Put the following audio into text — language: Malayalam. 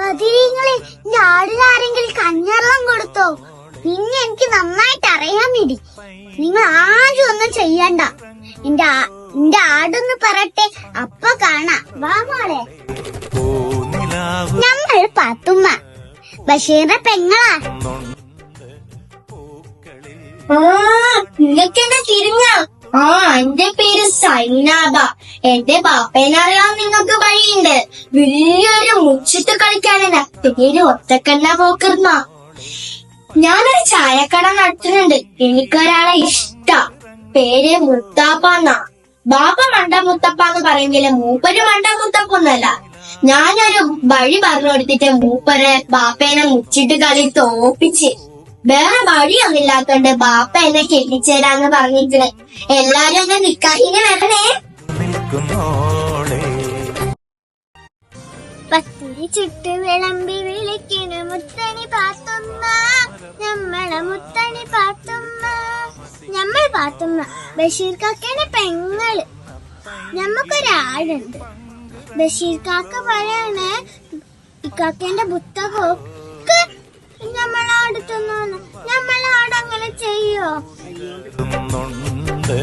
പതിരീങ്ങളെ ആടിനാരെങ്കിലും കഞ്ഞെള്ളം കൊടുത്തോ? നിന്നെ എനിക്ക് നന്നായിട്ട് അറിയാൻ വേണ്ടി നിങ്ങൾ ആരും ഒന്നും ചെയ്യണ്ട. എന്റെ എന്റെ ആടൊന്ന് പറട്ടെ. അപ്പൊ കാണാ. വാ മോളെ. നമ്മൾ പാത്തുമ്മ. ബഷീറിന്റെ പെങ്ങളാ. നിങ്ങൾക്കെന്നെ തിരിഞ്ഞ ആ എന്റെ പേര് സൈനാബ. എന്റെ ബാപ്പേനെ അറിയാൻ നിങ്ങൾക്ക് വഴിയുണ്ട്. വലിയൊരു മുച്ചിട്ട് കളിക്കാനാണ്. പേര് ഒറ്റക്കണ്ണ പോക്കർന്ന. ഞാനൊരു ചായക്കട നടത്തുന്നുണ്ട്. എനിക്കൊരാളെ ഇഷ്ട. പേര് മുത്താപ്പന്ന ബാപ്പ മണ്ട മുത്തപ്പ എന്ന് പറയുന്നില്ല മൂപ്പര് മണ്ട മുത്തപ്പൊന്നല്ല ഞാനൊരു വഴി പറഞ്ഞു കൊടുത്തിട്ട് മൂപ്പര് ബാപ്പേനെ മുച്ചിട്ട് കളി തോപ്പിച്ച്. വേറെ വഴിയൊന്നില്ലാത്തോണ്ട് ബാപ്പ എന്നെ കെട്ടിച്ചേരാന്ന് പറഞ്ഞിട്ട് എല്ലാരും എന്നെ നിക്കാഹിന് വരണേ. പത്തിരി ചുട്ട് വിളമ്പി വിളിക്കണ മുത്തണി പാത്തുമ്മ. നമ്മളെ മുത്തണി പാത്തുമ്മ. നമ്മൾ പാത്തുമ്മ. ബഷീർ കാക്കയുടെ പെങ്ങൾ. ഞമ്മക്കൊരാടുണ്ട് ബഷീർ കാക്ക പറയാണ് ഇക്കാക്കേന്റെ പുസ്തകമൊക്കെ നമ്മളാട്